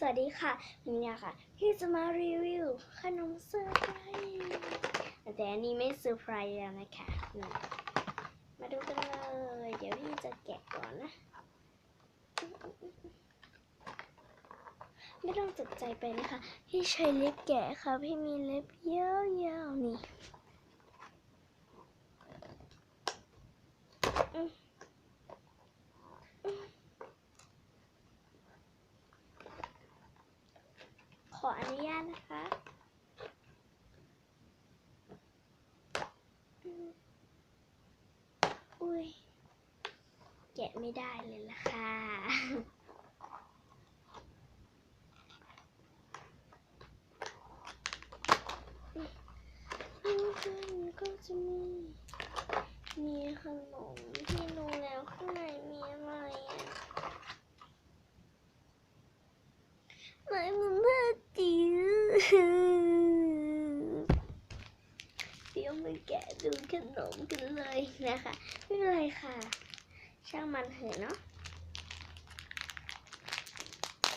สวัสดีค่ะมินยาค่ะพี่จะมารีวิวขนมเซอร์ไพรส์แต่อันนี้ไม่เซอร์ไพรส์แล้วนะคะมาดูกันเลย เดี๋ยวพี่จะแกะก่อนนะ ไม่ต้องตกใจไปนะคะ พี่ใช้เล็บแกะค่ะ พี่มีเล็บยาวๆนี่อืมอืมขออนุญาตนะคะอืมอุ้ย แกะ ไม่ได้เลยล่ะค่ะอืมก็จะมี มีขนมที่รู้แล้วข้างในมีอะไรอะไหนมันน่าจิ๋วเดี๋ยวมาแกะดูขนมกันเลยนะคะ ไม่เป็นไรค่ะ ช่างมันเถอะเนาะ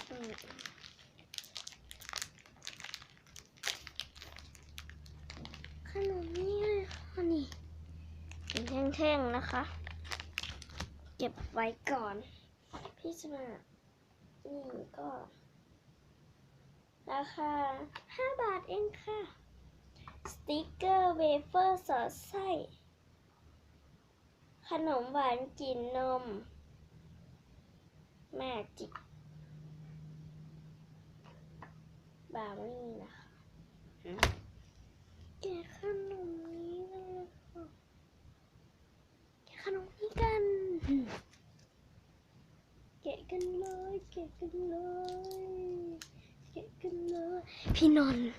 อืมขนมนี่เลยค่ะนี่เป็นแท่งๆนะคะ เก็บไว้ก่อน พี่จะมานี่ก็ ราคา 5 บาทเองค่ะ สติกเกอร์เวเฟอร์สอดไส้ ขนมหวานกลิ่นนม แม่จิกบราวนี่นะคะแกขนมนี้เลยแกขนมนี้กัน แกะกันเลย แกะกันเลย แกะกันเลย พี่นนท์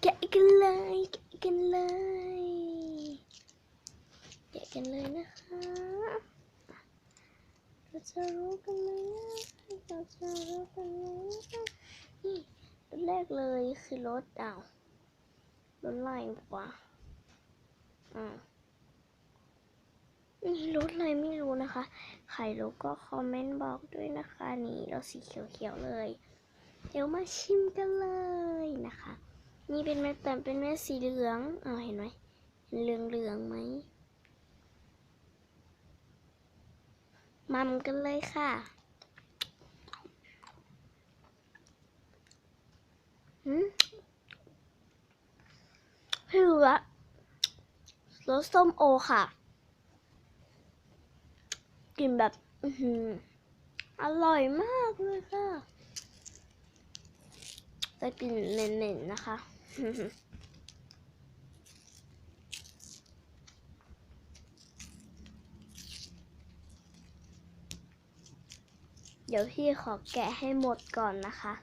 แกะกันเลย แกะกันเลย กะกันเลยนะคะเราจะรู้กันเลยนะเราจะรู้กันเลยนะนี่รถแรกเลยคือรถอ้าวรถไล่กว่าอ่านี่รสอะไรไม่รู้นะคะ ใครรู้ก็คอมเมนต์บอกด้วยนะคะ นี่เราสีเขียวๆเลย เดี๋ยวมาชิมกันเลยนะคะ นี่เป็นเม็ดแต่เป็นเม็ดสีเหลืองอ่าเห็นไหมเห็นเหลืองๆไหม มัมกันเลยค่ะหืมไม่รู้อะรสส้มโอค่ะ กลิ่นแบบอร่อยมากเลยค่ะแต่กลิ่นเหม็นๆนะคะ เดี๋ยวพี่ขอแกะให้หมดก่อนนะคะ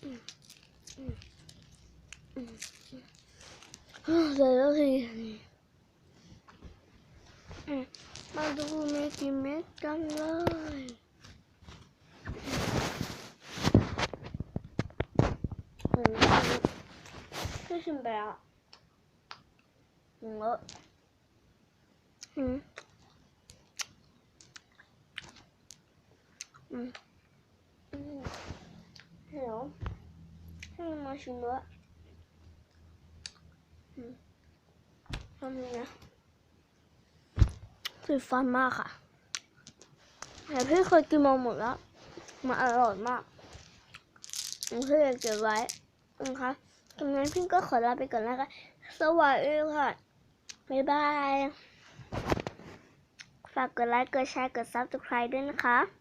เดี๋ยวแล้วทีอืมมาดู ให้มาชิมด้วยอืมทำยังไงคือฟันมากค่ะแต่พี่เคยกินมาหมดแล้ว มันอร่อยมากพี่อยเก็บไว้นะคะดังนั้นพี่ก็ขอลาไปก่อนนะคะ สวัสดีค่ะ บ๊ายบาย ฝากกดไลค์ กดแชร์ กด subscribe ด้วยนะคะ